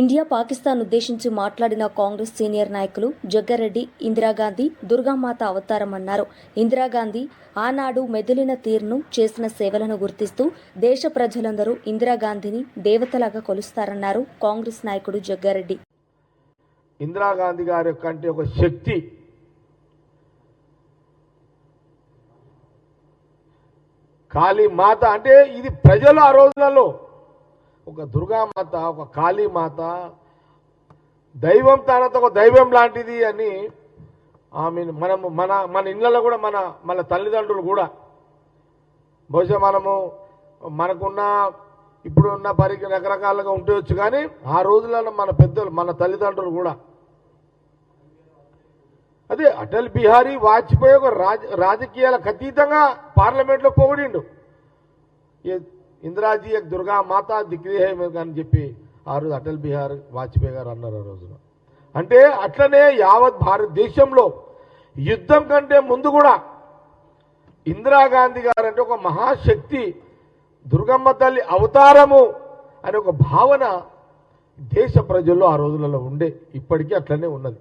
India Pakistan ఉద్దేశించి మాట్లాడిన Congress senior నాయకులు జగ్గారెడ్డి ఇందిరాగాంధీ దుర్గామాత అవతారం అన్నారు. ఇందిరాగాంధీ ఆనాడు మెదిలిన తీరును చేసిన సేవలను గుర్తిస్తూ దేశ ప్రజలందరూ ఇందిరాగాంధీని దేవతలాగా కొలుస్తారన్నారు కాంగ్రెస్ నాయకుడు జగ్గారెడ్డి. ఇందిరాగాంధీ గారి కంటే ఒక శక్తి కాళీ మాత అంటే ఇది ప్రజలు ఆ రోజులలో ఒక దుర్గామాత ఒక కాళీ మాత దైవం తర్వాత ఒక దైవం లాంటిది అని ఆమె మనము మన మన ఇళ్ళలో కూడా మన మన తల్లిదండ్రులు కూడా. బహుశా మనము మనకున్న ఇప్పుడు ఉన్న పరికి రకరకాలుగా ఉండవచ్చు కానీ ఆ రోజులలో మన పెద్దలు మన తల్లిదండ్రులు కూడా. అదే అటల్ బిహారీ వాజ్పేయి ఒక రాజ రాజకీయాలకు అతీతంగా పార్లమెంట్లో పొగిడిండు. ఇందిరాజీ యొక్క దుర్గా మాత దిక్రీ అని చెప్పి ఆ రోజు అటల్ బిహార్ వాజ్పేయి గారు అన్నారు ఆ రోజున. అంటే అట్లనే యావత్ భారతదేశంలో యుద్ధం కంటే ముందు కూడా ఇందిరాగాంధీ గారు అంటే ఒక మహాశక్తి దుర్గమ్మ తల్లి అవతారము అనే ఒక భావన దేశ ప్రజల్లో ఆ రోజులలో ఉండే ఇప్పటికీ అట్లనే ఉన్నది.